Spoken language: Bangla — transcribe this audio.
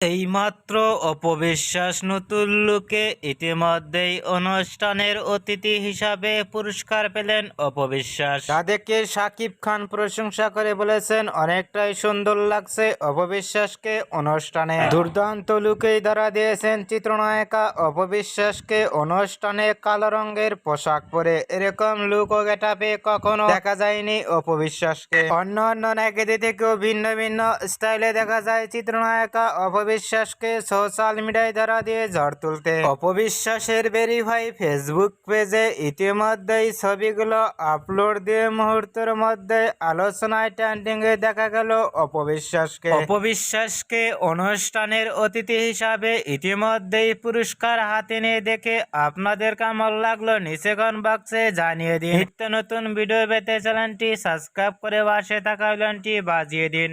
এইমাত্র অপবিশ্বাস নতুন লুকে ইতিমধ্যেই অনুষ্ঠানের অতিথি হিসাবে পুরস্কার পেলেন অপবিশ্বাস। তাদেরকে সাকিব খান প্রশংসা করে বলেছেন অনেকটাই সুন্দর লাগছে অপবিশ্বাসকে অনুষ্ঠানে। দুর্দান্ত লুকেই ধরা দিয়েছেন চিত্রনায়িকা অপবিশ্বাসকে অনুষ্ঠানে কালো রঙের পোশাক পরে। এরকম লুক ও গেটাপে কখনো দেখা যায়নি অপবিশ্বাসকে। অন্য অন্য নায়িকাদের থেকেও ভিন্ন ভিন্ন স্টাইলে দেখা যায় চিত্রনায়িকা অপবিশ্বাসকে সোশ্যাল মিডিয়ায় ধরা দিয়ে ঝড় তুলতে। অপবিশ্বাসের ভেরিফাই ফেসবুক পেজে ইতিমধ্যেই ছবিগুলো আপলোড দিয়ে মুহূর্তের মধ্যে আলোচনায় ট্রেন্ডিং এ দেখা গেল অপবিশ্বাসকে। অপবিশ্বাসকে অনুষ্ঠানের অতিথি হিসাবে ইতিমধ্যেই পুরস্কার হাতে নিয়ে দেখে আপনাদের কেমন লাগল নিচে কমেন্ট বক্সে জানিয়ে দিন। নিত্য নতুন ভিডিও পেতে চ্যানেলটি সাবস্ক্রাইব করে পাশে থাকা বেলটি বাজিয়ে দিন।